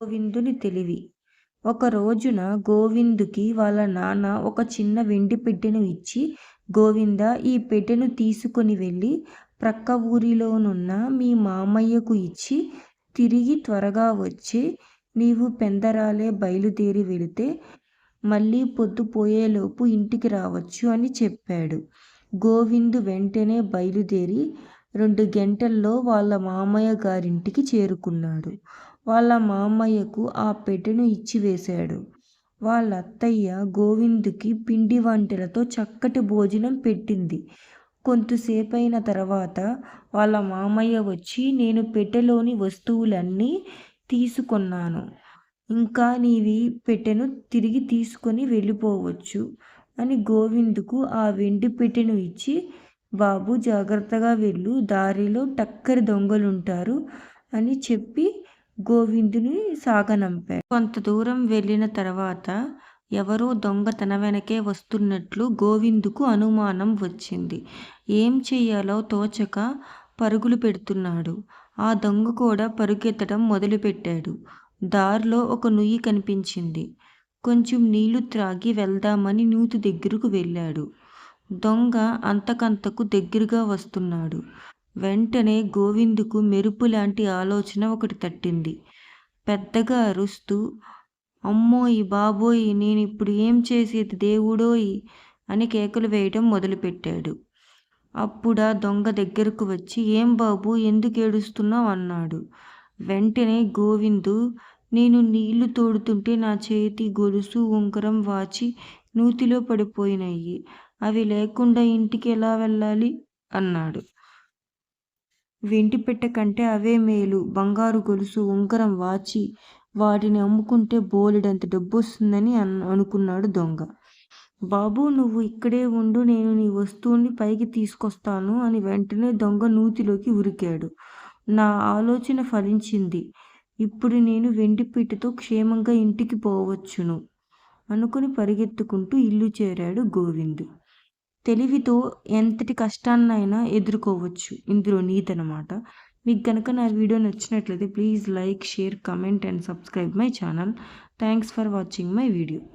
గోవిందుని తెలివి. ఒక రోజున గోవిందుకి వాళ్ళ నాన్న ఒక చిన్న వెండి పెట్టెను ఇచ్చి గోవింద ఈ పెట్టెను తీసుకొని వెళ్ళి ప్రక్క ఊరిలోనున్న మీ మామయ్యకు ఇచ్చి తిరిగి త్వరగా వచ్చి నీవు పెందరాలే బయలుదేరి వెళితే మళ్ళీ పొద్దుపోయేలోపు ఇంటికి రావచ్చు అని చెప్పాడు. గోవిందు వెంటనే బయలుదేరి రెండు గంటల్లో వాళ్ళ మామయ్య గారింటికి చేరుకున్నాడు. వాళ్ళ మామయ్యకు ఆ పెట్టెను ఇచ్చివేశాడు వాళ్ళ అత్తయ్య గోవిందుకి పిండి వంటలతో చక్కటి భోజనం పెట్టింది. కొంతసేపైన తర్వాత వాళ్ళ మామయ్య వచ్చి నేను పెట్టెలోని వస్తువులన్నీ తీసుకున్నాను. ఇంకా నీవి పెట్టెను తిరిగి తీసుకొని వెళ్ళిపోవచ్చు. అని గోవిందుకు ఆ వెండి పెట్టెను ఇచ్చి బాబు జాగ్రత్తగా వెళ్ళు దారిలో టక్కరి దొంగలుంటారు అని చెప్పి గోవిందుని సాగనంపాడు. కొంత దూరం వెళ్ళిన తర్వాత ఎవరో దొంగ తన వెనకే వస్తున్నట్లు గోవిందుకు అనుమానం వచ్చింది. ఏం చెయ్యాలో తోచక పరుగులు పెడుతున్నాడు. ఆ దొంగ కూడా పరుగెత్తడం మొదలుపెట్టాడు. దారిలో ఒక నుయ్యి కనిపించింది. కొంచెం నీళ్ళు త్రాగి వెళ్దామని నూతి దగ్గరకు వెళ్ళాడు. దొంగ అంతకంతకు దగ్గరగా వస్తున్నాడు. వెంటనే గోవిందుకు మెరుపు లాంటి ఆలోచన ఒకటి తట్టింది. పెద్దగా అరుస్తూ అమ్మోయి బాబోయ్ నేను ఇప్పుడు ఏం చేసేది దేవుడోయి అని కేకలు వేయడం మొదలుపెట్టాడు. అప్పుడా దొంగ దగ్గరకు వచ్చి ఏం బాబు ఎందుకు ఏడుస్తున్నావు అన్నాడు. వెంటనే గోవిందు నేను నీళ్ళు తోడుతుంటే నా చేతి గొలుసు ఉంగరం వాచి నూతిలో పడిపోయినాయి అవి లేకుండా ఇంటికి ఎలా వెళ్ళాలి? అన్నాడు. వెంటి పెట్టె కంటే అవే మేలు. బంగారు గొలుసు ఉంగరం వాచి వాటిని అమ్ముకుంటే బోలెడంత డబ్బు వస్తుందని అన్ అనుకున్నాడు దొంగ. బాబు నువ్వు ఇక్కడే ఉండు నేను నీ వస్తువుని పైకి తీసుకొస్తాను అని వెంటనే దొంగ నూతిలోకి ఉరికాడు. నా ఆలోచన ఫలించింది. ఇప్పుడు నేను వెండి పీటతో క్షేమంగా ఇంటికి పోవచ్చును అనుకుని పరిగెత్తుకుంటూ ఇల్లు చేరాడు గోవింద్. తెలివితో ఎంతటి కష్టాన్నైనా ఎదుర్కోవచ్చు. ఇందులో నీతి అనమాట మీకు కనుక నా వీడియో నచ్చినట్లయితే please like share comment and subscribe my channel. Thanks for watching my video.